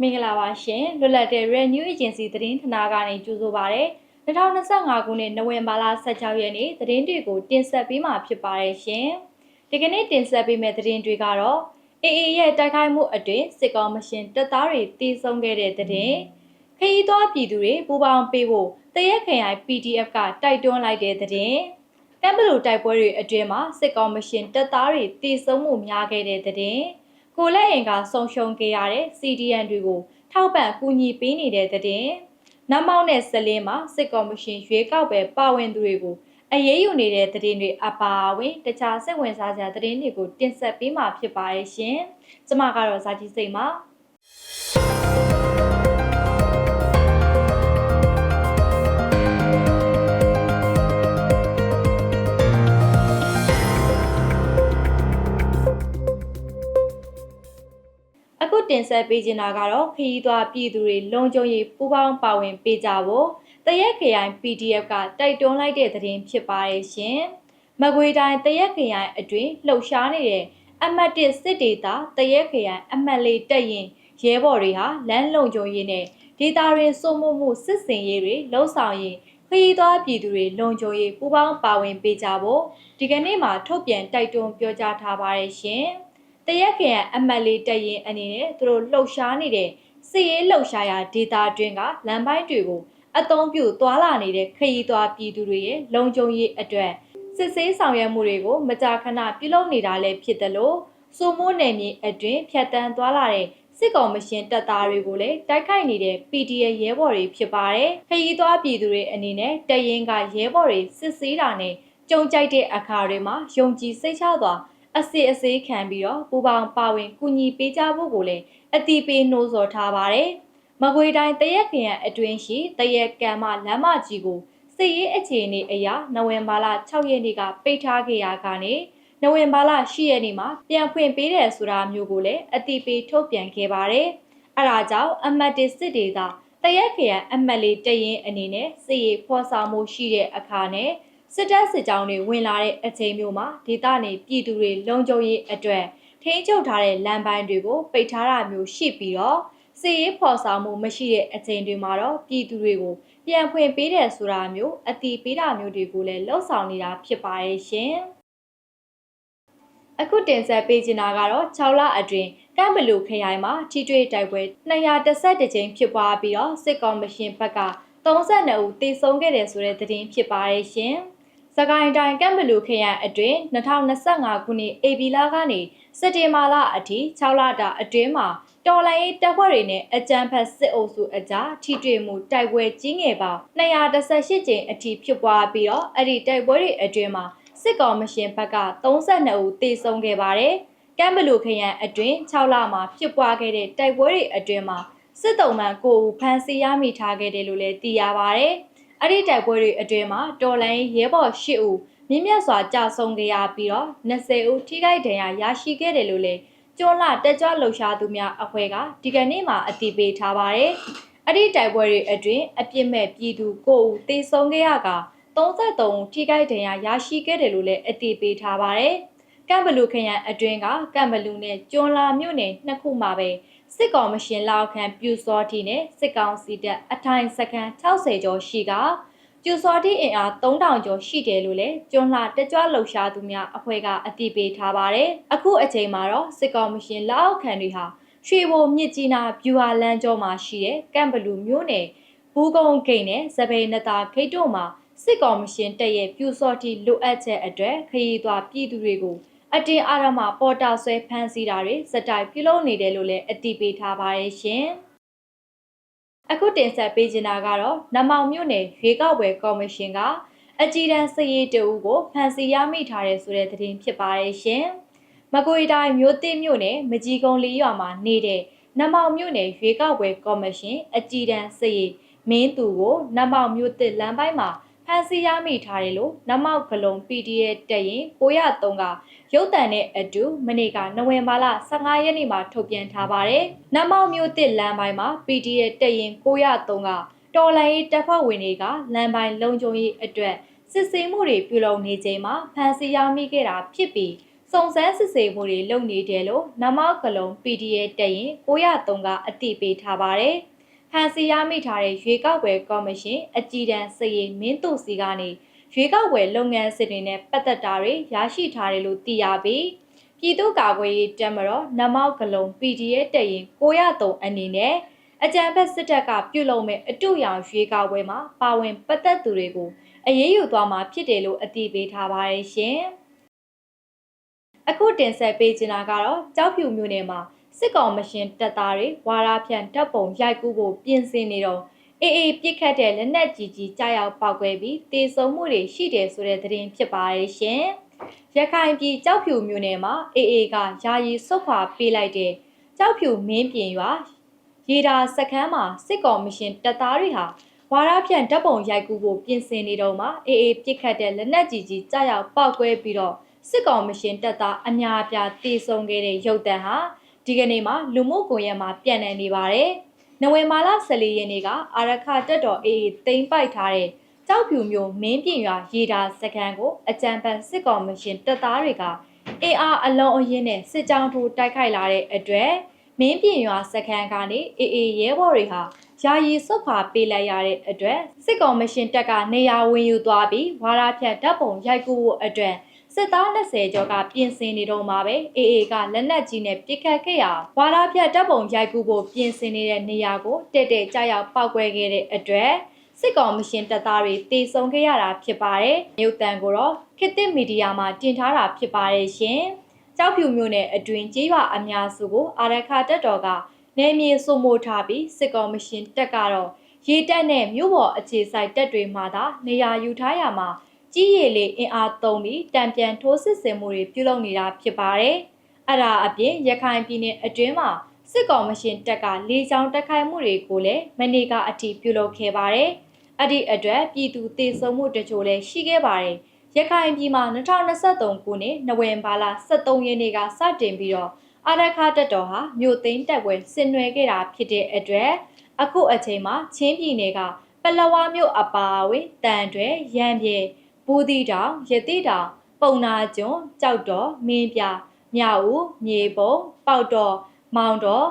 မင်္ဂလာပါရှင်လွတ်လပ်တဲ့ Red New Agency သတင်းဌာနကနေကြိုဆိုပါရစေ2025ခုနှစ်နိုဝင်ဘာလ16ရက်နေ့သတင်းတွေကိုတင်ဆက်ပေးမှာဖြစ်ပါတယ်ရှင်ဒီကနေ့တင်ဆက်ပေးမယ့်သတင်းတွေကတော့ AA ရဲ့တိုက်ခိုက်မှုအတွင်းစစ်ကောင်မရှင်တပ်သားတွေတီးဆုံးခဲ့တဲ့သတင်းခရီးသွားပြည်သူတွေပူးပေါင်းပေးဖို့တရက်ခရိုင် PDF ကတိုက်တွန်းလိုက်တဲ့သတင်းကမ်ဘလူတိုက်ပွဲတွေအတွင်းမှာစစ်ကောင်မရှင်တပ်သားတွေတီးဆုံးမှုများခဲ့တဲ့သတင်း ကိုလက်အင်ကဆုံရှုံခဲ့ရတဲ့ CDN တွေကိုထောက်ပံ့ကူညီပေးနေတဲ့တဲ့။နမောက်နဲ့စလင်းမှာစစ်ကော်မရှင်ရွေးကောက်ပဲပါဝင်သူတွေကိုအရေးယူနေတဲ့သတင်းတွေအပါအဝင်တခြားစိတ်ဝင်စားစရာသတင်းတွေကိုတင်ဆက်ပေးမှာဖြစ်ပါရဲ့ရှင်။ကျွန်မကတော့ဇာတိစိတ်ပါ။ တင်ဆက်ပေးချင်တာကတော့ခရီးသွားပြည်သူတွေလုံခြုံရေးပူးပေါင်းပါဝင်ပေးကြဖို့တရက်ခရိုင် PDF ကတိုက်တွန်းလိုက်တဲ့သတင်းဖြစ်ပါရဲ့ရှင်။မကွေတိုင်းတရက်ခရိုင်အတွင်းလှုပ်ရှားနေတဲ့အမှတ်၁စစ်ဒေသတရက်ခရိုင်အမှတ်၄တက်ရင်ရဲဘော်တွေဟာလမ်းလုံခြုံရေးနဲ့ဒေတာရင်စိုးမှုမှုစစ်စင်ရေးတွေလှုံ့ဆော်ရင်ခရီးသွားပြည်သူတွေလုံခြုံရေးပူးပေါင်းပါဝင်ပေးကြဖို့ဒီကနေ့မှာထုတ်ပြန်တိုက်တွန်းပြောကြားထားပါရဲ့ရှင်။ တရက်ခင်အမတ်လေးတက်ရင်အနေနဲ့သူတို့လှုပ်ရှားနေတဲ့စစ်ရေးလှုပ်ရှားရာဒေတာတွင်းကလမ်းပိုင်းတွေကိုအသုံးပြုသွာလာနေတဲ့ခရီးသွားပြည်သူတွေရဲ့လုံခြုံရေးအတွက်စစ်ဆေးဆောင်ရွက်မှုတွေကိုမကြာခဏပြုလုပ်နေတာလည်းဖြစ်တယ်လို့စုမိုးနယ်မြေအတွင်းဖြတ်တန်းသွားလာတဲ့စစ်ကောင်မရှင်တပ်သားတွေကိုလည်းတိုက်ခိုက်နေတဲ့ PDF ရဲဘော်တွေဖြစ်ပါတယ်။ခရီးသွားပြည်သူတွေအနေနဲ့တရင်ကရဲဘော်တွေစစ်ဆေးတာနဲ့ကြုံကြိုက်တဲ့အခါတွေမှာယုံကြည်စိတ်ချစွာ အစစ်အဆေးခံပြီးတော့ပူပေါင်းပါဝင်ကူညီပေးကြဖို့ကိုလည်းအတိပေးနှိုးဆော်ထားပါတယ်။မကွေတိုင်းတရက်ခရံအတွင်းရှိတရက်ကံမလမ်းမကြီးကိုစစ်ရေးအခြေအနေအရနိုဝင်ဘာလ6ရက်နေ့ကပိတ်ထားခဲ့ရကနေနိုဝင်ဘာလ10ရက်နေ့မှာပြန်ဖွင့်ပေးတယ်ဆိုတာမျိုးကိုလည်းအတိပေးထုတ်ပြန်ခဲ့ပါတယ်။အဲဒါကြောင့်အမတ်တစ်စစ်ဒေသတရက်ခရံအမတ်လေးတရင်အနေနဲ့စစ်ရေးဖော်ဆောင်မှုရှိတဲ့အခါနဲ့ စစ်တပ်စစ်ကြောင်းတွေဝင်လာတဲ့အချိန်မျိုးမှာဒေသနေပြည်သူတွေလုံခြုံရေးအတွက်ထိန်းချုပ်ထားတဲ့လမ်းပိုင်းတွေကိုပိတ်ထားတာမျိုးရှိပြီးတော့စစ်ရေးဖော်ဆောင်မှုမရှိတဲ့အချိန်တွေမှာတော့ပြည်သူတွေကိုပြန်ဖွင့်ပေးတယ်ဆိုတာမျိုးအတိပေးတာမျိုးတွေကိုလည်းလှုံ့ဆော်နေတာဖြစ်ပါရဲ့ရှင်အခုတင်ဆက်ပေးချင်တာကတော့6လအတွင်းကမ်ဘလူခရိုင်မှာထိတွေ့တိုက်ပွဲ212ကြိမ်ဖြစ်ပွားပြီးတော့စစ်ကောင်မရှင်ဘက်က32ဦးသေဆုံးခဲ့တယ်ဆိုတဲ့သတင်းဖြစ်ပါရဲ့ရှင်။ စကိုင်းတိုင်းကမ်ဘလူခရိုင်အတွင်း2025ခုနှစ်ဧပြီလကနေစက်တင်ဘာလအထိ6လတာအတွင်းမှာတော်လိုင်းတပ်ဖွဲ့တွေနဲ့အကြမ်းဖက်စစ်အုပ်စုအကြားထိတွေ့မှုတိုက်ပွဲကြီးငယ်ပေါင်း218ကြိမ်အထိဖြစ်ပွားပြီးတော့အဲ့ဒီတိုက်ပွဲတွေအတွင်းမှာစစ်ကောင်မရှင်ဘက်က32ဦးသေဆုံးခဲ့ပါတယ်။ကမ်ဘလူခရိုင်အတွင်း6လမှာဖြစ်ပွားခဲ့တဲ့တိုက်ပွဲတွေအတွင်းမှာစစ်တုံးမှန်ကိုဦးဖမ်းဆီးရမိထားခဲ့တယ်လို့လည်းသိရပါတယ်။ အဲ့ဒီတိုက်ပွဲတွေအတွင်းမှာတော်လိုင်းရဲဘော်၈ဦးမြင့်မြတ်စွာကြာဆုံးခဲ့ရပြီးတော့20ဦးထိခိုက်ဒဏ်ရာရရှိခဲ့တယ်လို့လည်းကျွန်းလာတက်ကြွလှုပ်ရှားသူများအဖွဲ့ကဒီကနေ့မှအတည်ပြုထားပါတယ်။အဲ့ဒီတိုက်ပွဲတွေအတွင်းအပြစ်မဲ့ပြည်သူ9ဦးသေဆုံးခဲ့ရက33ဦးထိခိုက်ဒဏ်ရာရရှိခဲ့တယ်လို့လည်းအတည်ပြုထားပါတယ်။ကမ်ဘလူခရိုင်အတွင်းကကမ်ဘလူနဲ့ကျွန်းလာမြို့နယ်နှစ်ခုမှာပဲ စစ်ကောင်မရှင်လောက်ခံပြူစောတီနဲ့စစ်ကောင်စီတပ်အထိုင်စခန်း60ကျော်ရှိကပြူစောတီအင်အား3000ကျော်ရှိတယ်လို့လည်းကျွန်းလှတက်ကြွလှုပ်ရှားသူများအဖွဲ့ကအတည်ပြုထားပါတယ်။အခုအချိန်မှာတော့စစ်ကောင်မရှင်လောက်ခံတွေဟာရွှေဘိုမြစ်ကြီးနာဗျူဟာလမ်းကျောမှာရှိတဲ့ကမ်ဘလူမြို့နယ်ဘူးကုန်းဂိတ်နဲ့စပိန်နတာဂိတ်တို့မှာစစ်ကောင်မရှင်တပ်ရဲ့ပြူစောတီလိုအပ်ချက်အတွက်ခရီးသွားပြည်သူတွေကို အတင်းအာရမပေါ်တာဆွဲဖမ်းဆီးတာတွေစက်တိုက်ပြုလုပ်နေတယ်လို့လည်းအတည်ပြုထားပါရဲ့ရှင်။အခုတင်ဆက်ပေးချင်တာကတော့နမောင်မြို့နယ်ရွေးကောက်ပွဲကော်မရှင်ကအကြည်တန်းစည်ရည်တအုပ်ကိုဖမ်းဆီးရမိထားတဲ့ဆိုတဲ့သတင်းဖြစ်ပါရဲ့ရှင်။မကွေတိုင်းမြို့သစ်မြို့နယ်မကြီးကုန်းလေးရွာမှာနေတဲ့နမောင်မြို့နယ်ရွေးကောက်ပွဲကော်မရှင်အကြည်တန်းစည်ရည်မင်းသူကိုနမောင်မြို့သစ်လမ်းပိုင်းမှာ ဖမ်းဆီးရမိထားတယ်လို့နမောက်ကလုံး PDF တက်ရင်903ကရုပ်တံနဲ့အတူမနေ့ကနိုဝင်ဘာလ15ရက်နေ့မှာထုတ်ပြန်ထားပါတယ်။နမောက်မျိုးတစ်လမ်းပိုင်းမှာ PDF တက်ရင်903ကတော်လိုင်းရေးတပ်ဖွဲ့ဝင်တွေကလမ်းပိုင်းလုံခြုံရေးအတွက်စစ်ဆေးမှုတွေပြုလုပ်နေချိန်မှာဖမ်းဆီးရမိခဲ့တာဖြစ်ပြီးစုံစမ်းစစ်ဆေးမှုတွေလုပ်နေတယ်လို့နမောက်ကလုံး PDF တက်ရင်903ကအတိပေးထားပါတယ်။ ဟန်စီရမိထားတဲ့ရွေကောက်ပွဲကော်မရှင်အကြီးတန်းစည်ရင်မင်းတို့စီကနေရွေကောက်ပွဲလုပ်ငန်းစစ်တွေနဲ့ပတ်သက်တာတွေရရှိထားတယ်လို့သိရပြီးပြည်သူ့ကာကွယ်ရေးတပ်မတော်နမောက်ကလုံး PDF တက်ရင်903အနေနဲ့အကြံဖက်စစ်တပ်ကပြုလုပ်မဲ့အတူရောင်ရွေကောက်ပွဲမှာပါဝင်ပတ်သက်သူတွေကိုအရေးယူသွားမှာဖြစ်တယ်လို့အတည်ပြုထားပါတယ်ရှင်။အခုတင်ဆက်ပေးချင်တာကတော့ကြောက်ဖြူမြို့နယ်မှာ စစ်ကောင်မရှင်တပ်သားတွေဝါရဖြန့်တပ်ပုံရိုက်ကူးဖို့ပြင်ဆင်နေတော့အေးအေးပြစ်ခတ်တဲ့လက်နက်ကြီးကြီးကြားရောက်ပောက်ကွဲပြီးတေဆုံမှုတွေရှိတယ်ဆိုတဲ့သတင်းဖြစ်ပါတယ်ရှင်။ရခိုင်ပြည်ကြောက်ဖြူမြို့နယ်မှာအေးအေးကယာယီဆုတ်ခွာပေးလိုက်တဲ့ကြောက်ဖြူမင်းပြင်ရွာရေဒါစခန်းမှာစစ်ကောင်မရှင်တပ်သားတွေဟာဝါရဖြန့်ဓာတ်ပုံရိုက်ကူးဖို့ပြင်ဆင်နေတော့မှအေးအေးပြစ်ခတ်တဲ့လက်နက်ကြီးကြီးကြားရောက်ပောက်ကွဲပြီးတော့စစ်ကောင်မရှင်တပ်သားအများအပြားတေဆုံခဲ့တဲ့ရုပ်တံဟာ ဒီကနေ့မှာလူမှုကွန်ရက်မှာပြန့်နှံ့နေပါတယ်။နဝင်မာလာ14ရက်နေ့ကအာရခတက်တော်အေးအေးတိမ့်ပိုက်ထားတဲ့ကြောက်ဖြူမျိုးမင်းပြင်ရွာရေတာစခန်းကိုအကြံဖန်စစ်ကောင်မရှင်တပ်သားတွေကအေးအားအလုံးအင်းနဲ့စစ်ကြောင်းထိုးတိုက်ခိုက်လာတဲ့အတွက်မင်းပြင်ရွာစခန်းကနေအေးအေးရဲဘော်တွေဟာယာယီစုတ်ခွာပေးလိုက်ရတဲ့အတွက်စစ်ကောင်မရှင်တပ်ကနေရာဝင်ယူသွားပြီးဝါရဖြတ်ဓာတ်ပုံရိုက်ကူးဖို့အတွက် စစ်သား20ကျော်ကပြင်ဆင်နေတော့မှာပဲအေအေကလက်နက်ကြီးနဲ့ပစ်ခတ်ခဲ့ရဝါရဖြတ်တပ်ပုံရိုက်ကူးဖို့ပြင်ဆင်နေတဲ့နေရာကိုတက်တက်ကြရောက်ပောက်ကွဲခဲ့တဲ့အတွက်စစ်ကောင်မရှင်တပ်သားတွေတေဆုံခဲ့ရတာဖြစ်ပါတယ်။မြို့တန်ကိုတော့ခေတ်သစ်မီဒီယာမှာတင်ထားတာဖြစ်ပါတယ်ရှင်။ကြောက်ဖြူမျိုးနဲ့အတွင်ကြေးရွာအများစုကိုအာရခတက်တော်ကနေမြေစုံမိုထားပြီးစစ်ကောင်မရှင်တက်ကတော့ရေတက်နဲ့မြို့ပေါ်အခြေဆိုင်တက်တွေမှာသာနေရာယူထားရမှာ ကြီးရည်လေးအင်အားသုံးပြီးတံပြန်ထိုးစစ်ဆင်မှုတွေပြုလုပ်နေတာဖြစ်ပါတယ်။အဲ့ဒါအပြင်ရခိုင်ပြည်နယ်အတွင်းမှာစစ်ကောင်မရှင်တပ်ကလေကြောင်းတိုက်ခိုက်မှုတွေကိုလည်းမနေ့ကအထိပြုလုပ်ခဲ့ပါတယ်။အဲ့ဒီအတွက်ပြည်သူတေဆုံမှုတချို့လည်းရှိခဲ့ပါတယ်။ရခိုင်ပြည်မှာ2023ခုနှစ်နိုဝင်ဘာလ23ရက်နေ့ကစတင်ပြီးတော့အာရခတက်တော်ဟာမြို့သိမ်းတက်ပွဲဆင်နွှဲခဲ့တာဖြစ်တဲ့အတွက်အခုအချိန်မှာချင်းပြည်နယ်ကပလဝမြို့အပါအဝင်တန်တွဲရံပြေ ဘူးတီတောင်ရတိတောင်ပုံနာကျွန်းကြောက်တော်မင်းပြမြောက်ဦးမြေပုံပေါက်တော်မောင်တော်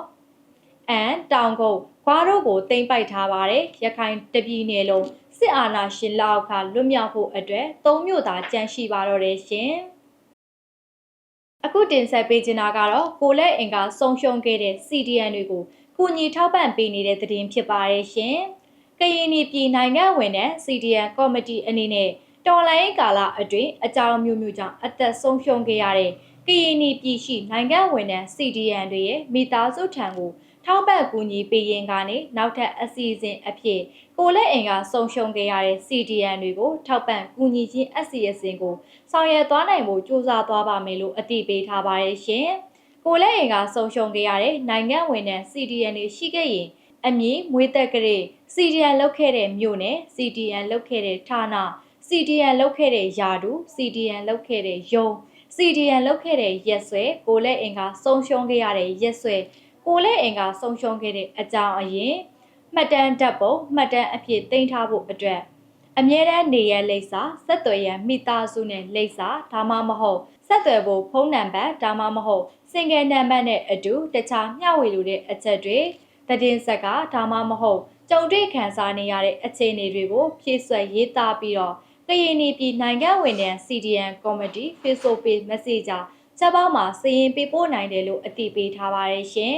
အန်တောင်ကုန်းခွားတို့ကိုတင်ပိုက်ထားပါတယ်ရခိုင်တပြည်နယ်လုံးစစ်အာဏာရှင်လက်အောက်ကလွတ်မြောက်ဖို့အတွက်သုံးမြို့သာကြန့်ရှိပါတော့တယ်ရှင်အခုတင်ဆက်ပေးချင်တာကတော့ကိုလက်အင်ကဆုံးရှုံးခဲ့တဲ့ CDN တွေကိုကုညီထောက်ပံ့ပေးနေတဲ့သတင်းဖြစ်ပါတယ်ရှင်။ကရင်ပြည်နိုင်ငံဝင်တဲ့ CDN ကော်မတီအနေနဲ့ တော်လိုင်းကာလအတွင်းအကြောင်းမျိုးမျိုးကြောင့်အသက်ဆုံးရှုံးခဲ့ရတဲ့ကရင်ပြည်ရှိနိုင်ငံဝင်တဲ့ CDN တွေရဲ့မိသားစုထံကိုထောက်ပံ့ကူညီပေးရင်ကနေနောက်ထပ်အစီအစဉ်အဖြစ်ကိုလက်အင်ကဆုံးရှုံးခဲ့ရတဲ့ CDN တွေကိုထောက်ပံ့ကူညီခြင်းအစီအစဉ်ကိုဆောင်ရွက်သွားနိုင်ဖို့ကြိုးစားသွားပါမယ်လို့အတည်ပြုထားပါတယ်ရှင်။ကိုလက်အင်ကဆုံးရှုံးခဲ့ရတဲ့နိုင်ငံဝင်တဲ့ CDN တွေရှိခဲ့ရင်အမည်မွေးသက်ကလေး CDN လောက်ခဲ့တဲ့မြို့နယ် CDN လောက်ခဲ့တဲ့ဌာန CDN လောက်ခဲ့တဲ့ယာတူ CDN လောက်ခဲ့တဲ့ယုံ CDN လောက်ခဲ့တဲ့ရက်ဆွဲကိုလက်အင်ကဆုံးရှုံးခဲ့ရတဲ့ရက်ဆွဲကိုလက်အင်ကဆုံးရှုံးခဲ့တဲ့အကြောင်းအရင်မှတ်တမ်းဓာတ်ပုံမှတ်တမ်းအဖြစ်တင်ထားဖို့အတွက်အမြဲတမ်းနေရလိပ်စာဆက်သွယ်ရန်မိသားစုနဲ့လိပ်စာဒါမှမဟုတ်ဆက်သွယ်ဖို့ဖုန်းနံပါတ်ဒါမှမဟုတ်စင်ကယ်နံပါတ်နဲ့အတူတခြားမျှဝေလိုတဲ့အချက်တွေတည်င်းဆက်ကဒါမှမဟုတ်ကြုံတွေ့ခံစားနေရတဲ့အခြေအနေတွေကိုဖြည့်ဆွက်ရေးသားပြီးတော့ ကရင်ပြည်နိုင်ငံဝင်တဲ့ CDN Committee Facebook Page Messenger ချက်ပေါင်းမှာစည်ရင်ပေးပို့နိုင်တယ်လို့အတည်ပြုထားပါတယ်ရှင်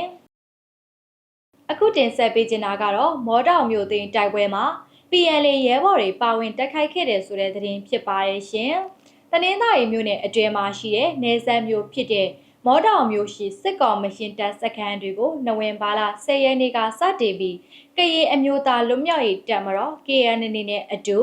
။အခုတင်ဆက်ပေးချင်တာကတော့မော်တောင်မြို့သိမ်းတိုက်ပွဲမှာ PLA ရဲဘော်တွေပါဝင်တက်ခိုက်ခဲ့တယ်ဆိုတဲ့သတင်းဖြစ်ပါတယ်ရှင်။တနင်္သာရီမြို့နယ်အတွင်းမှာရှိတဲ့နေဆက်မြို့ဖြစ်တဲ့မော်တောင်မြို့ရှိစစ်ကောင်မရှင်တပ်စခန်းတွေကိုနဝင်ဘာလ10ရက်နေ့ကစတင်ပြီးကရင်အမျိုးသားလွတ်မြောက်ရေးတပ်မတော် KNN နဲ့အတူ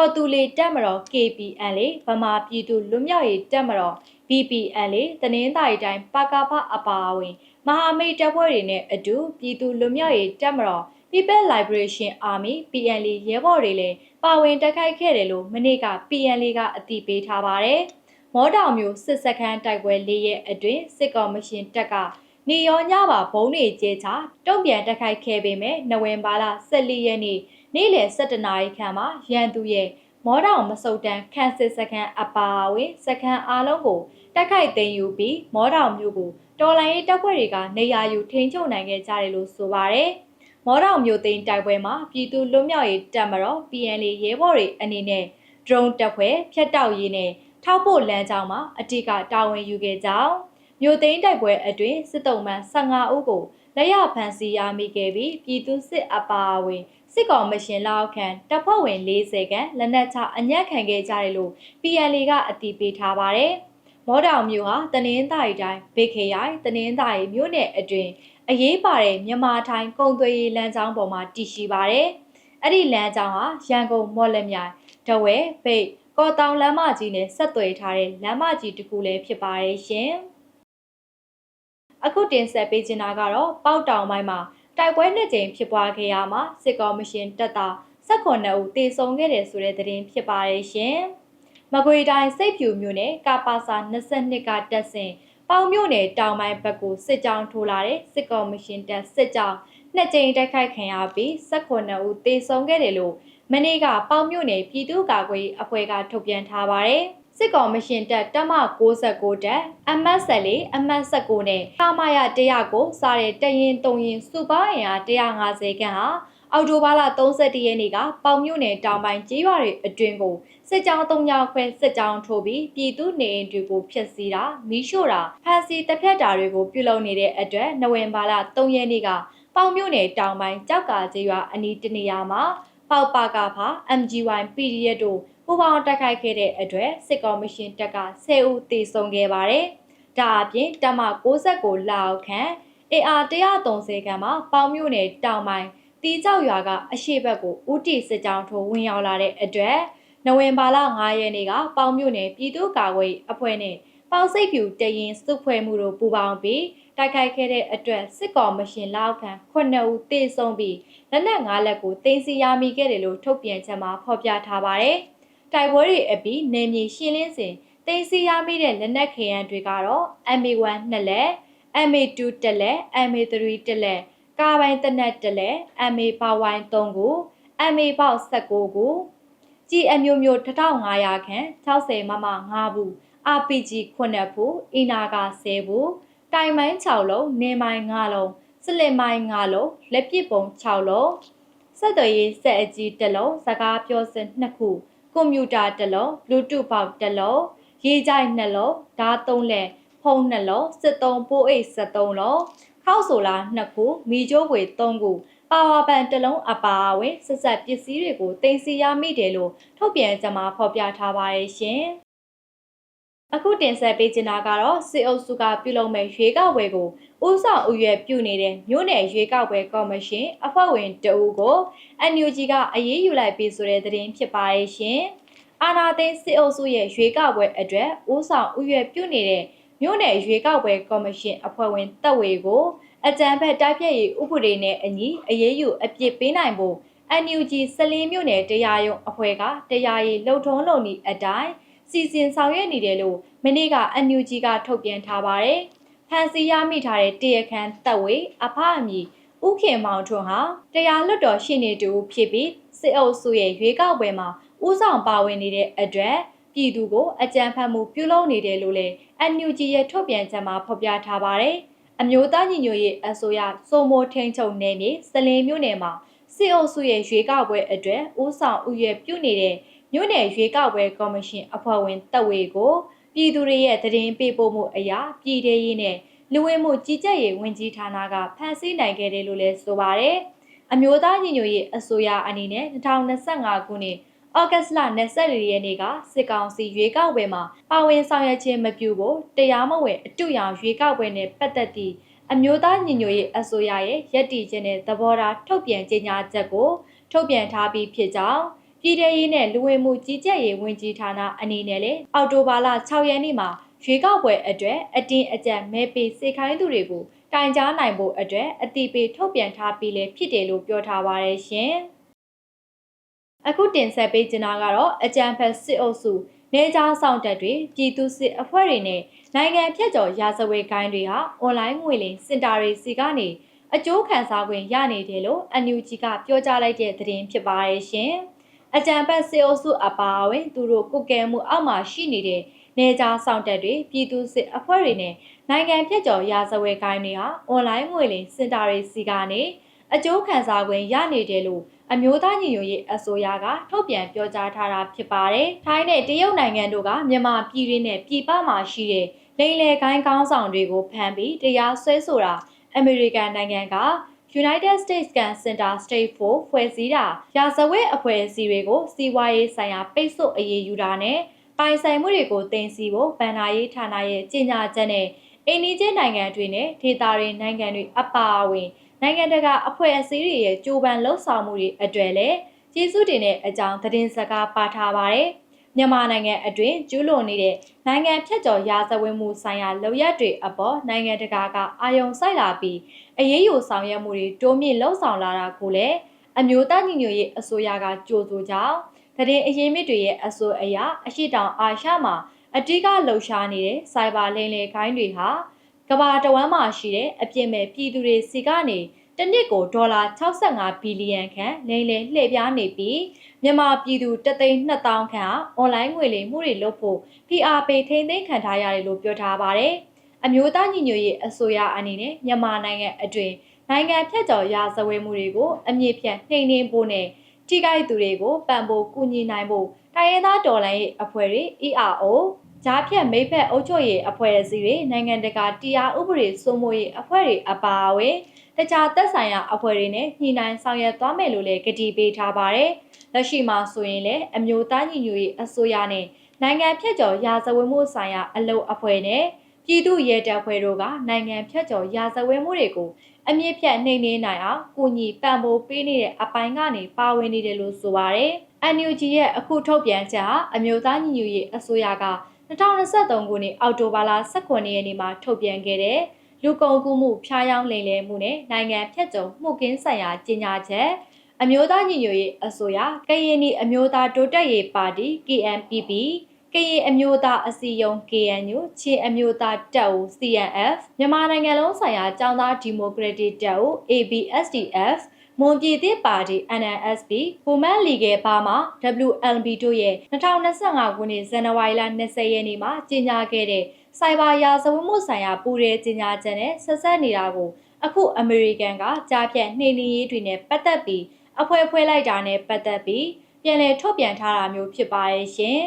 ကော်တူလီတပ်မတော် KPN လေဗမာပြည်သူလွတ်မြောက်ရေးတပ်မတော် BPN လေတနင်္သာရီတိုင်းပကဖအပါအဝင်မဟာမိတ်တပ်ဖွဲ့တွေနဲ့အတူပြည်သူလွတ်မြောက်ရေးတပ်မတော် People Liberation Army PNL ရဲဘော်တွေလည်းပါဝင်တက်ခိုက်ခဲ့တယ်လို့မနေ့က PNL ကအတည်ပြုထားပါတယ်။မောတောင်မျိုးစစ်စခန်းတိုက်ပွဲ၄ရက်အတွင်းစစ်ကောင်မရှင်တပ်ကနေရောညပါဘုံတွေကျဲချတုံ့ပြန်တက်ခိုက်ခဲ့ပေမဲ့နိုဝင်ဘာလ14ရက်နေ့ နေ့လယ်17နာရီခန့်မှာရန်သူရဲ့မောတောင်မစုတ်တန်းခန့်စစ်စခန်းအပါအဝင်စခန်းအားလုံးကိုတတိုက်ခိုက်သိမ်းယူပြီးမောတောင်မြို့ကိုတော်လိုင်းရေးတပ်ဖွဲ့တွေကနေရာယူထိန်းချုပ်နိုင်ခဲ့ကြတယ်လို့ဆိုပါတယ်။မောတောင်မြို့သိမ်းတိုက်ပွဲမှာပြည်သူလွတ်မြောက်ရေးတပ်မတော် PNL ရဲဘော်တွေအနေနဲ့ drone တပ်ဖွဲ့ဖျက်တောက်ရေးနဲ့ထောက်ပို့လမ်းကြောင်းမှာအတိကတာဝန်ယူခဲ့ကြောင်းမြို့သိမ်းတိုက်ပွဲအတွင်းစစ်တုံးမှန်15ဦးကိုလက်ရဖန်စီရမိခဲ့ပြီးပြည်သူစစ်အပါအဝင် စစ်ကောင်မရှင်လောက်ခံတပ်ဖွဲ့ဝင်40ခန့်လက်နက်ချအညက်ခံခဲ့ကြတယ်လို့ PNL ကအတည်ပြုထားပါတယ်။မော်တောင်မြို့ဟာတနင်္သာရီတိုင်းဘေခေရိုင်တနင်္သာရီမြို့နယ်အတွင်းအရေးပါတဲ့မြန်မာထိုင်းကုန်သွယ်ရေးလမ်းကြောင်းပေါ်မှာတည်ရှိပါတယ်။အဲ့ဒီလမ်းကြောင်းဟာရန်ကုန်မော်လမြိုင်တဝဲဖိတ်ကော်တောင်လမ်းမကြီးနဲ့ဆက်သွယ်ထားတဲ့လမ်းမကြီးတစ်ခုလည်းဖြစ်ပါတယ်ရှင်။အခုတင်ဆက်ပေးချင်တာကတော့ပေါက်တောင်ပိုင်းမှာ တိုက်ပွဲနှစ်ကြိမ်ဖြစ်ပွားခဲ့ရမှာစစ်ကောမရှင်တပ်သား18ဦးတေဆုံးခဲ့တယ်ဆိုတဲ့သတင်းဖြစ်ပါတယ်ရှင်။မကွေတိုင်းစိတ်ဖြူမြို့နယ်ကာပါစာ22ကတက်စဉ်ပေါင်မြို့နယ်တောင်ပိုင်းဘက်ကိုစစ်ကြောင်းထိုးလာတဲ့စစ်ကောမရှင်တပ်စစ်ကြောင်းနှစ်ကြိမ်တိုက်ခိုက်ခံရပြီး18ဦးတေဆုံးခဲ့တယ်လို့မနေ့ကပေါင်မြို့နယ်ပြည်သူ့ကာကွယ်အဖွဲ့ကထုတ်ပြန်ထားပါတယ်။ စစ်ကောင်မရှင်တပ်တမ69တပ် MS14 MS19 နဲ့ကာမာယာ100ကိုစားတဲ့တရင်တုံရင်စုပေါင်းအင်အား150ခန့်ဟာအော်တိုဘာလ31ရက်နေ့ကပေါင်မြို့နယ်တောင်ပိုင်းကျေးရွာတွေအတွင်းကိုစစ်ကြောင်း၃ညခွဲစစ်ကြောင်းထိုးပြီးပြည်သူနေအိမ်တွေကိုဖျက်ဆီးတာမီးရှို့တာဖမ်းဆီးတပ်ဖြတ်တာတွေကိုပြုလုပ်နေတဲ့အတွက်နိုဝင်ဘာလ3ရက်နေ့ကပေါင်မြို့နယ်တောင်ပိုင်းကြောက်ကာကျေးရွာအနီးတနေရာမှာပေါပါကဖာ MGY PDF တို့ ပူးပေါင်းတိုက်ခိုက်ခဲ့တဲ့အတွက်စစ်ကော်မရှင်တပ်က10ဦးသေဆုံးခဲ့ပါတယ်။ဒါအပြင်တမ69လောက်ခန့် AR 130ခန့်မှာပေါင်မြို့နယ်တောင်ပိုင်းတီးကြောက်ရွာကအရှိဘက်ကိုဦးတီစစ်ကြောင်းထိုးဝင်ရောက်လာတဲ့အတွက်နိုဝင်ဘာလ9ရက်နေ့ကပေါင်မြို့နယ်ပြည်သူ့ကာကွယ်အဖွဲ့နဲ့ပေါင်စိတ်ဖြူတရင်စုဖွဲ့မှုတို့ပူးပေါင်းပြီးတိုက်ခိုက်ခဲ့တဲ့အတွက်စစ်ကော်မရှင်လောက်ခံ9ဦးသေဆုံးပြီးလက်နက်၅လက်ကိုတင်စီရမိခဲ့တယ်လို့ထုတ်ပြန်ချက်မှာဖော်ပြထားပါတယ်။ တိုက်ပွဲတွေအပြီးနေမြေရှင်းလင်းစဉ်တင်စီရမိတဲ့လက်နက်ခဲယမ်းတွေကတော့ MA1 နှစ်လက် MA2 တစ်လက် MA3 တစ်လက်ကာပိုင်တနက်တစ်လက် MA ပါဝိုင်း3ခု MA ပေါက်19ခု GM မျိုးမျိုး1500ခန့်60မမ5ဘူး RPG 9ဘူးအီနာက10ဘူးတိုင်မိုင်း6လုံးနေမိုင်း5လုံးစလစ်မိုင်း5လုံးလက်ပစ်ပုံ6လုံးစက်တော်ရေးစက်အကြီး1လုံးစကားပြောစင်2ခု ကွန်ပျူတာ1လုံး Bluetooth ပေါက်1လုံးရေးကြိုက်2လုံးဓာတ်3လက်ဖုန်း2လုံးစစ်သုံးပိုးအိတ်73လုံးခောက်ဆိုလာ2ခုမီကျိုးွေ3ခုပါဝါပန်တစ်လုံးအပါအဝင်ဆက်ဆက်ပစ္စည်းတွေကိုတင်စီရမိတယ်လို့ထုတ်ပြန်ကြမှာဖော်ပြထားပါတယ်ရှင်။ အခုတင်ဆက်ပေးချင်တာကတော့စစ်အုပ်စုကပြုလုပ်မဲ့ရွေးကောက်ပွဲကိုဥဆောင်ဥရွယ်ပြုနေတဲ့မြို့နယ်ရွေးကောက်ပွဲကော်မရှင်အဖွဲ့ဝင်တအူကို NUG ကအရေးယူလိုက်ပြီဆိုတဲ့သတင်းဖြစ်ပါရဲ့ရှင်။အာနာသိန်းစစ်အုပ်စုရဲ့ရွေးကောက်ပွဲအတွက်ဥဆောင်ဥရွယ်ပြုနေတဲ့မြို့နယ်ရွေးကောက်ပွဲကော်မရှင်အဖွဲ့ဝင်တပ်ဝေကိုအကြံဖက်တိုက်ဖြတ်ရေးဥပဒေနဲ့အညီအရေးယူအပြစ်ပေးနိုင်ဖို့ NUG စလင်းမြို့နယ်တရားရုံးအဖွဲ့ကတရားရေးလှုပ်ထုံးလုံနည်းအတိုင်း စီစဉ်ဆောင်ရွက်နေတယ်လို့မနေ့က NUG ကထုတ်ပြန်ထားပါတယ်။ဖန်စီရမိထားတဲ့တရားခံတပ်ဝေအဖအမည်ဥခင်မောင်ထွန်းဟာတရားလွတ်တော်ရှိနေတူဖြစ်ပြီးစစ်အုပ်စုရဲ့ရွေးကောက်ပွဲမှာဥဆောင်ပါဝင်နေတဲ့အတွက်ပြည်သူကိုအကြံဖတ်မှုပြုလုပ်နေတယ်လို့လည်း NUG ရဲ့ထုတ်ပြန်ချက်မှာဖော်ပြထားပါတယ်။အမျိုးသားညီညွတ်ရေးအစိုးရစိုးမိုးထိန်ချုပ်နယ်မြေစလင်းမြို့နယ်မှာစစ်အုပ်စုရဲ့ရွေးကောက်ပွဲအတွက်ဦးဆောင်ဥရွယ်ပြုနေတဲ့ မြို့နယ်ရွေးကောက်ပွဲကော်မရှင်အဖွဲ့ဝင်တပ်ဝေကိုပြည်သူတွေရဲ့သတင်းပေးပို့မှုအရာပြည်ထရေးနဲ့လူဝင်မှုကြီးကြပ်ရေးဝန်ကြီးဌာနကဖန်ဆီးနိုင်ခဲ့တယ်လို့လည်းဆိုပါတယ်။အမျိုးသားညီညွတ်ရေးအစိုးရအနေနဲ့2025ခုနှစ်ဩဂတ်စ်လ24ရက်နေ့ကစစ်ကောင်စီရွေးကောက်ပွဲမှာပါဝင်ဆောင်ရွက်ခြင်းမပြုဖို့တရားမဝင်အတူရောင်ရွေးကောက်ပွဲနဲ့ပတ်သက်သည့်အမျိုးသားညီညွတ်ရေးအစိုးရရဲ့ရည်တည်ခြင်းနဲ့သဘောထားထုတ်ပြန်ကြေညာချက်ကိုထုတ်ပြန်ထားပြီးဖြစ်ကြောင်း ပြည်ထရေးနဲ့လူဝင်မှုကြီးကြပ်ရေးဝန်ကြီးဌာနအနေနဲ့လည်းအော်တိုဘာလ6ရက်နေ့မှာရွေးကောက်ပွဲအတွက်အတင်းအကျပ်မဲပေးစေခိုင်းသူတွေကိုတိုင်ကြားနိုင်ဖို့အတွက်အတိပေးထုတ်ပြန်ထားပြီးလည်းဖြစ်တယ်လို့ပြောထားပါရရှင်။အခုတင်ဆက်ပေးချင်တာကတော့အကြံဖက်စစ်အုပ်စုနေကြားဆောင်တက်တွေပြည်သူစစ်အဖွဲ့တွေနဲ့နိုင်ငံဖြတ်ကျော်ရာဇဝတ်ကိုင်းတွေဟာအွန်လိုင်းငွေလင်စင်တာတွေစီကနေအကျိုးခံစား권ရနေတယ်လို့ NUG ကပြောကြားလိုက်တဲ့သတင်းဖြစ်ပါရဲ့ရှင်။ အကြံဖက်စစ်အုပ်စုအပါအဝင်သူတို့ကုကဲမှုအောက်မှာရှိနေတဲ့နေကြားဆောင်တက်တွေပြည်သူစစ်အဖွဲ့တွေနဲ့နိုင်ငံဖြတ်ကျော်ရာဇဝဲကိုင်းတွေဟာအွန်လိုင်းငွေလိမ်စင်တာတွေစီကနေအကျိုးခံစား권ရနေတယ်လို့အမျိုးသားညီညွတ်ရေးအစိုးရကထုတ်ပြန်ပြောကြားထားတာဖြစ်ပါတယ်။ထိုင်းနဲ့တရုတ်နိုင်ငံတို့ကမြန်မာပြည်ရင်းနဲ့ပြည်ပမှာရှိတဲ့လိမ်လည်ကိုင်းကောင်းဆောင်တွေကိုဖမ်းပြီးတရားစွဲဆိုတာအမေရိကန်နိုင်ငံက United States Gun Center State for ဖွဲ့စည်းတာရာဇဝတ်အဖွဲ့အစည်းတွေကိုစီးပွားရေးဆိုင်ရာပိတ်ဆို့အရေးယူတာနဲ့ပိုင်ဆိုင်မှုတွေကိုတင်စီဖို့ဗန်နာရေးဌာနရဲ့ကြေညာချက်နဲ့အိန္ဒိယနိုင်ငံတွေနဲ့ဒေသတွေနိုင်ငံတွေအပါအဝင်နိုင်ငံတကာအဖွဲ့အစည်းတွေရဲ့ကြိုးပမ်းလှုပ်ဆောင်မှုတွေအတွေ့လည်းကျေးဇူးတင်တဲ့အကြောင်းသတင်းစကားပါထားပါတယ်။ မြန်မာနိုင်ငံအတွင်းကျူးလွန်နေတဲ့နိုင်ငံဖြတ်ကျော်ရာဇဝတ်မှုဆိုင်ရာလုပ်ရက်တွေအပေါ်နိုင်ငံတကာကအာရုံစိုက်လာပြီးအရေးယူဆောင်ရွက်မှုတွေတိုးမြင့်လှုံ့ဆော်လာတာကိုလည်းအမျိုးသားညီညွတ်ရေးအစိုးရကကြိုးဆိုကြောင်းသတင်းအရင်းမြစ်တွေရဲ့အဆိုအရအရှိတောင်အာရှမှာအတိကလှုပ်ရှားနေတဲ့စိုက်ဘာလိန်လေခိုင်းတွေဟာကဘာတဝမ်းမှာရှိတဲ့အပြစ်မဲ့ပြည်သူတွေစီကနေ တနစ်ကိုဒေါ်လာ65ဘီလီယံခန့်လိမ်လည်လှည့်ပြားနေပြီးမြန်မာပြည်သူတသိန်း2000ခန့်ဟာအွန်လိုင်းငွေလိမ်မှုတွေလုပ်ဖို့ PR ပေထိန်းသိမ်းခံထားရတယ်လို့ပြောထားပါတယ်။အမျိုးသားညီညွတ်ရေးအစိုးရအနေနဲ့မြန်မာနိုင်ငံအတွင်းနိုင်ငံဖြတ်ကျော်ရာဇဝဲမှုတွေကိုအမြင့်ဖြတ်နှိမ်နင်းဖို့နဲ့ထိခိုက်သူတွေကိုပံ့ပိုးကူညီနိုင်ဖို့တိုင်းရင်းသားတော်လှန်ရေးအဖွဲ့တွေ ERO ဂျားဖြတ်မိဖက်အုပ်ချုပ်ရေးအဖွဲ့အစည်းတွေနိုင်ငံတကာတရားဥပဒေစိုးမိုးရေးအဖွဲ့တွေအပါအဝင်တခြားသက်ဆိုင်ရာအဖွဲ့တွေနဲ့ညှိနှိုင်းဆောင်ရွက်သွားမယ်လို့လည်းကတိပေးထားပါတယ်။လက်ရှိမှာဆိုရင်လည်းအမျိုးသားညီညွတ်ရေးအစိုးရနဲ့နိုင်ငံဖြတ်ကျော်ရာဇဝတ်မှုဆိုင်ရာအလုပ်အဖွဲ့နဲ့ပြည်သူ့ရဲတပ်ဖွဲ့တို့ကနိုင်ငံဖြတ်ကျော်ရာဇဝတ်မှုတွေကိုအမြင့်ဖြတ်နှိမ်နင်းနိုင်အောင်ကူညီပံ့ပိုးပေးနေတဲ့အပိုင်းကနေပါဝင်နေတယ်လို့ဆိုပါတယ်။ NUG ရဲ့အခုထုတ်ပြန်ချက်ဟာအမျိုးသားညီညွတ်ရေးအစိုးရက 2023ခုနှစ်အောက်တိုဘာလ18ရက်နေ့မှာထုတ်ပြန်ခဲ့တဲ့လူကုန်ကူးမှုဖျားယောင်းလိမ်လည်မှုနဲ့နိုင်ငံဖြတ်ကျော်မှုကင်းဆိုင်ရာကြေညာချက်အမျိုးသားညီညွတ်ရေးအစိုးရကရင်နီအမျိုးသားတိုးတက်ရေးပါတီ KNPP ကရင်အမျိုးသားအစည်းအရုံး KNU ချင်းအမျိုးသားတပ်ဦး CNF မြန်မာနိုင်ငံလုံးဆိုင်ရာចောင်းသားဒီမိုကရက်တစ်တပ်ဦး ABSDF မွန်ပြည်သစ်ပါတီ NNSP ဘူမန်လီဂယ်ဘာမာ WLB တို့ရဲ့2025ခုနှစ်ဇန်နဝါရီလ20ရက်နေ့မှာကြေညာခဲ့တဲ့စိုက်ဘာရာဇဝတ်မှုဆိုင်ရာပူရဲကြေညာချက်နဲ့ဆက်ဆက်နေတာကိုအခုအမေရိကန်ကကြားဖြတ်နှိမ်နင်းရေးတွေနဲ့ပတ်သက်ပြီးအဖွဲ့ဖွဲ့လိုက်တာနဲ့ပတ်သက်ပြီးပြန်လည်ထုတ်ပြန်ထားတာမျိုးဖြစ်ပါရဲ့ရှင်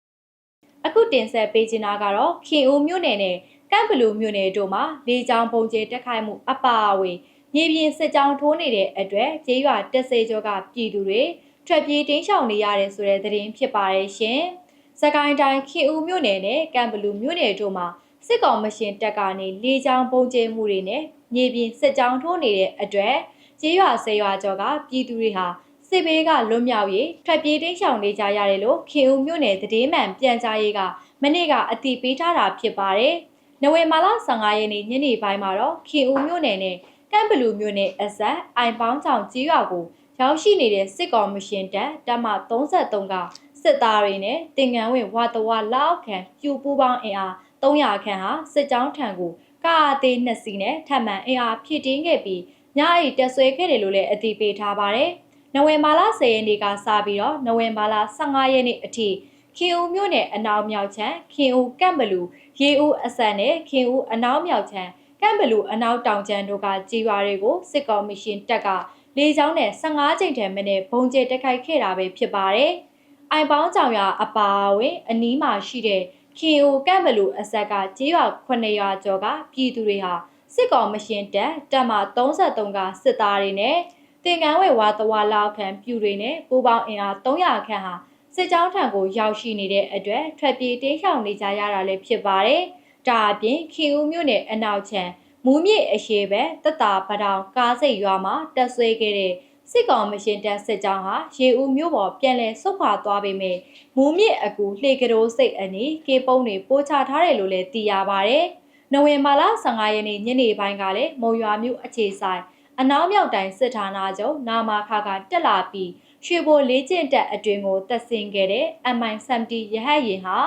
။အခုတင်ဆက်ပေးချင်တာကတော့ခင်ဦးမြို့နယ်နဲ့ကမ်ဘလူမြို့နယ်တို့မှာလေကြောင်းပုံကျဲတက်ခိုက်မှုအပါအဝင် မြေပြင်စစ်ကြောင်းထိုးနေတဲ့အတွက်ကျေးရွာတက်စေကျော်ကပြည်သူတွေထွက်ပြေးတင်းရှောင်နေရတဲ့ဆိုတဲ့သတင်းဖြစ်ပါရဲ့ရှင်။စကိုင်းတိုင်းခင်ဦးမြို့နယ်နဲ့ကမ်ဘလူမြို့နယ်တို့မှာစစ်ကောင်မရှင်တပ်ကနေလေကြောင်းပုံကျဲမှုတွေနဲ့မြေပြင်စစ်ကြောင်းထိုးနေတဲ့အတွက်ကျေးရွာဆယ်ရွာကျော်ကပြည်သူတွေဟာစစ်ဘေးကလွတ်မြောက်ရေးထွက်ပြေးတိမ်းရှောင်နေကြရတယ်လို့ခင်ဦးမြို့နယ်သတင်းမှန်ပြန်ကြားရေးကမနေ့ကအတိပေးထားတာဖြစ်ပါတယ်။နိုဝင်ဘာလ15ရက်နေ့ညနေပိုင်းမှာတော့ခင်ဦးမြို့နယ်နဲ့ ကမ်ဘလူမြို့နယ်အစပ်အိုင်ပေါင်းချောင်ကြီးရွာကိုရောက်ရှိနေတဲ့စစ်ကောင်မရှင်တပ်တပ်မ33ကစစ်သားတွေနဲ့တင်ငန်းဝင်ဝါတဝါလောက်ခံပြူပူပေါင်းအင်အား300ခန့်ဟာစစ်ကြောင်းထံကိုကာအသေးနှစ်စီးနဲ့ထပ်မံအင်အားဖြည့်တင်းခဲ့ပြီးညအိတက်ဆွဲခဲ့တယ်လို့လည်းအသိပေးထားပါတယ်။နိုဝင်ဘာလ10ရက်နေ့ကစပြီးတော့နိုဝင်ဘာလ15ရက်နေ့အထိခင်ဦးမြို့နယ်အနောက်မြောက်ချမ်းခင်ဦးကန့်ဘလူရေဦးအစံနဲ့ခင်ဦးအနောက်မြောက်ချမ်း ကန့်ဘလူအနောက်တောင်ချမ်းတို့ကကြေးရွာတွေကိုစစ်ကောင်မရှင်တပ်ကလေကြောင်းနဲ့15ကြိမ်ထက်မနည်းဘုံကျဲတက်ခိုက်ခဲ့တာပဲဖြစ်ပါတယ်။အိုင်ပေါင်းကြောင်ရအပါအဝင်အနီးမှာရှိတဲ့ခင်အိုကန့်ဘလူအဆက်ကကြေးရွာ9ရွာကျော်ကပြည်သူတွေဟာစစ်ကောင်မရှင်တပ်တပ်မ33ကစစ်သားတွေနဲ့တင်ကန်းဝဲဝါသဝါလောက်ခံပြူတွေနဲ့ပူပေါင်းအင်အား300ခန့်ဟာစစ်ကြောင်းထံကိုရောက်ရှိနေတဲ့အတွက်ထွက်ပြေးတင်းရှောင်နေကြရတာလည်းဖြစ်ပါတယ်။ ဒါအပြင်ခင်ဦးမြို့နယ်အနောက်ချမ်းမူးမြစ်အရှိပဲတက်တာပတောင်ကားစိတ်ရွာမှာတက်ဆွဲခဲ့တဲ့စစ်ကောင်မရှင်တပ်စစ်ကြောင်းဟာရေဦးမြို့ပေါ်ပြန်လည်ဆုတ်ခွာသွားပေမဲ့မူးမြစ်အကူလှေကရိုးစိတ်အနီးကေပုံးတွေပိုးချထားတယ်လို့လည်းသိရပါဗျ။နိုဝင်ဘာလ15ရက်နေ့ညနေပိုင်းကလည်းမုံရွာမြို့အခြေဆိုင်အနောက်မြောက်တိုင်းစစ်ဌာနချုပ်နာမာခါကတက်လာပြီးရွှေဘိုလေးကျင့်တက်အတွင်ကိုတက်ဆင်ခဲ့တဲ့ MI70 ရဟတ်ယာဉ်ဟာ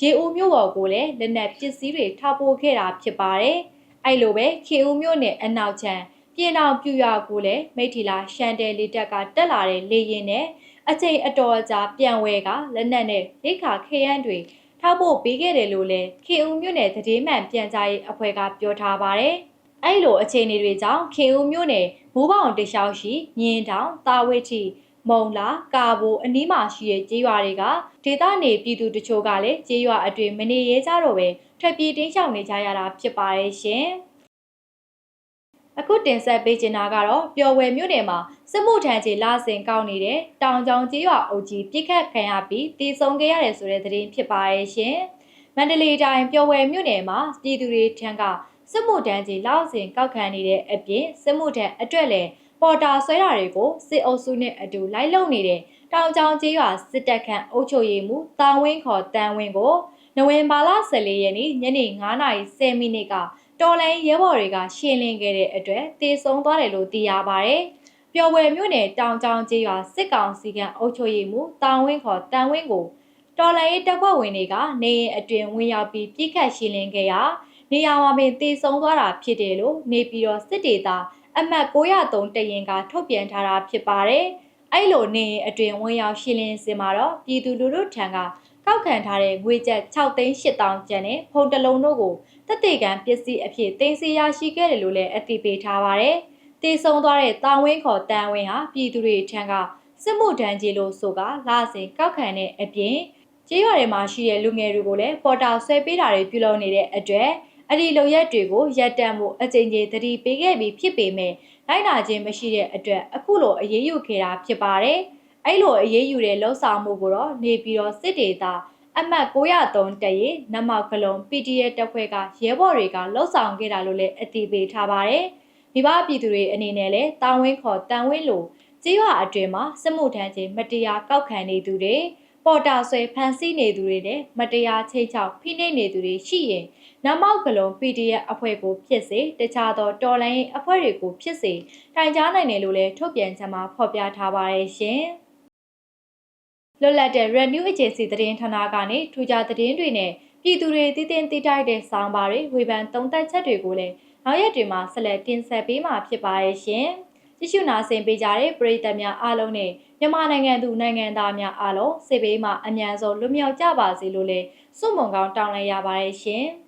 ရေဦးမြို့ပေါ်ကိုလည်းလက်နက်ပစ္စည်းတွေထောက်ပို့ခဲ့တာဖြစ်ပါတယ်။အဲ့လိုပဲခေဦးမြို့နယ်အနောက်ချမ်းပြည်တော်ပြူရကိုလည်းမိထီလာရှန်တယ်လေးတက်ကတက်လာတဲ့လေရင်နဲ့အချိန်အတော်ကြာပြန်ဝဲကလက်နက်နဲ့လိခါခရမ်းတွေထောက်ဖို့ပေးခဲ့တယ်လို့လည်းခင်ဦးမြို့နယ်သတင်းမှန်ပြန်ကြားရေးအဖွဲ့ကပြောထားပါတယ်။အဲ့လိုအခြေအနေတွေကြောင့်ခင်ဦးမြို့နယ်မိုးပေါင်တလျှောက်ရှိမြင်းတောင်တာဝိထီ မုံလာကာဘိုအနီးမှာရှိတဲ့ကြေးရွာတွေကဒေသနေပြည်သူတချို့ကလည်းကြေးရွာအတွင်မနေရဲကြတော့ပဲထွက်ပြေးတင်းရှောင်နေကြရတာဖြစ်ပါတယ်ရှင်။အခုတင်ဆက်ပေးချင်တာကတော့ပျော်ဝယ်မြို့နယ်မှာစစ်မှုထမ်းခြေလာစဉ်ကောက်နေတဲ့တောင်ကျောင်းကျေးရွာအုပ်ကြီးပြစ်ခတ်ခံရပြီးတည်ဆုံခဲ့ရတယ်ဆိုတဲ့သတင်းဖြစ်ပါရဲ့ရှင်။မန္တလေးတိုင်းပျော်ဝယ်မြို့နယ်မှာပြည်သူတွေထံကစစ်မှုထမ်းခြေလောက်စဉ်ကောက်ခံနေတဲ့အပြင်စစ်မှုထမ်းအတွက်လည်း ပေါ်တာဆွဲတာတွေကိုစစ်အုပ်စုနဲ့အတူလိုက်လုံနေတဲ့တောင်ကျောင်းကျေးရွာစစ်တပ်ခန့်အုပ်ချုပ်ရေးမှူးတာဝင်းခေါ်တန်ဝင်းကိုနိုဝင်ဘာလ14ရက်နေ့ညနေ9:10မိနစ်ကတော်လိုင်းရဲဘော်တွေကရှင်းလင်းခဲ့တဲ့အတွက်တေဆုံးသွားတယ်လို့သိရပါတယ်။ပျော်ဝယ်မြို့နယ်တောင်ကျောင်းကျေးရွာစစ်ကောင်စီကအုပ်ချုပ်ရေးမှူးတာဝင်းခေါ်တန်ဝင်းကိုတော်လိုင်းရေးတပ်ဖွဲ့ဝင်တွေကနေရင်အတွင်ဝင်ရောက်ပြီးပြစ်ခတ်ရှင်းလင်းခဲ့ရာနေရာမှာပင်တေဆုံးသွားတာဖြစ်တယ်လို့နေပြည်တော်စစ်ဒေသ အမှတ်903တရင်ကထုတ်ပြန်ထားတာဖြစ်ပါတယ်။အဲ့လိုနေရင်အတွင်ဝင်ရောက်ရှင်းလင်းစင်မှာတော့ပြည်သူလူထုထံကကောက်ခံထားတဲ့ငွေကျပ်6သိန်း8000ကျပ်နဲ့ဖုန်တလုံးတို့ကိုတက်တေကန်ပစ္စည်းအဖြစ်တင်စီရရှိခဲ့တယ်လို့လည်းအသိပေးထားပါတယ်။တေဆုံသွားတဲ့တာဝင်းခေါ်တန်ဝင်းဟာပြည်သူတွေထံကစစ်မှုထမ်းကြီးလို့ဆိုကလာစဉ်ကောက်ခံတဲ့အပြင်ကျေးရွာတွေမှာရှိတဲ့လူငယ်တွေကိုလည်းပေါ်တာဆွဲပေးတာတွေပြုလုပ်နေတဲ့အတွက် အဲ့ဒီလုံရက်တွေကိုရက်တန့်မှုအကြိမ်ကြိမ်သတိပေးခဲ့ပြီးဖြစ်ပေမဲ့လိုက်နာခြင်းမရှိတဲ့အတွက်အခုလိုအရေးယူခဲ့တာဖြစ်ပါတယ်။အဲ့လိုအရေးယူတဲ့လှုပ်ဆောင်မှုကိုတော့နေပြီးတော့စစ်ဒေတာအမှတ်903တရေနမောက်ကလုံး PDF တပ်ဖွဲ့ကရဲဘော်တွေကလှုပ်ဆောင်ခဲ့တာလို့လည်းအတည်ပြုထားပါတယ်။မိဘပြည်သူတွေအနေနဲ့လည်းတာဝင်းခေါ်တန်ဝင်းလိုကြေးရွာအတွင်မှာစစ်မှုထမ်းခြင်းမတရားကောက်ခံနေသူတွေပေါ်တာဆွဲဖန်ဆီးနေသူတွေနဲ့မတရားချိတ်ချောက်ဖိနှိပ်နေသူတွေရှိရင် နမောက်ကလုံး PDF အဖွဲ့ကိုဖြစ်စေတခြားသောတော်လိုင်းအဖွဲ့တွေကိုဖြစ်စေတိုင်ကြားနိုင်တယ်လို့လည်းထုတ်ပြန်ချက်မှာဖော်ပြထားပါတယ်ရှင်။လွတ်လပ်တဲ့ Renew Agency သတင်းဌာနကနေထူးခြားသတင်းတွေနဲ့ပြည်သူတွေတည်တင်တည်တိုက်တဲ့ဆောင်းပါးတွေဝေဖန်သုံးသပ်ချက်တွေကိုလည်းနောက်ရက်တွေမှာဆက်လက်တင်ဆက်ပေးမှာဖြစ်ပါရဲ့ရှင်။ကြည့်ရှုနာဆင်ပေးကြတဲ့ပရိသတ်များအားလုံးနဲ့မြန်မာနိုင်ငံသူနိုင်ငံသားများအားလုံးစေဘေးမှာအမြန်ဆုံးလွတ်မြောက်ကြပါစေလို့လည်းဆုမွန်ကောင်းတောင်းလိုက်ရပါတယ်ရှင်။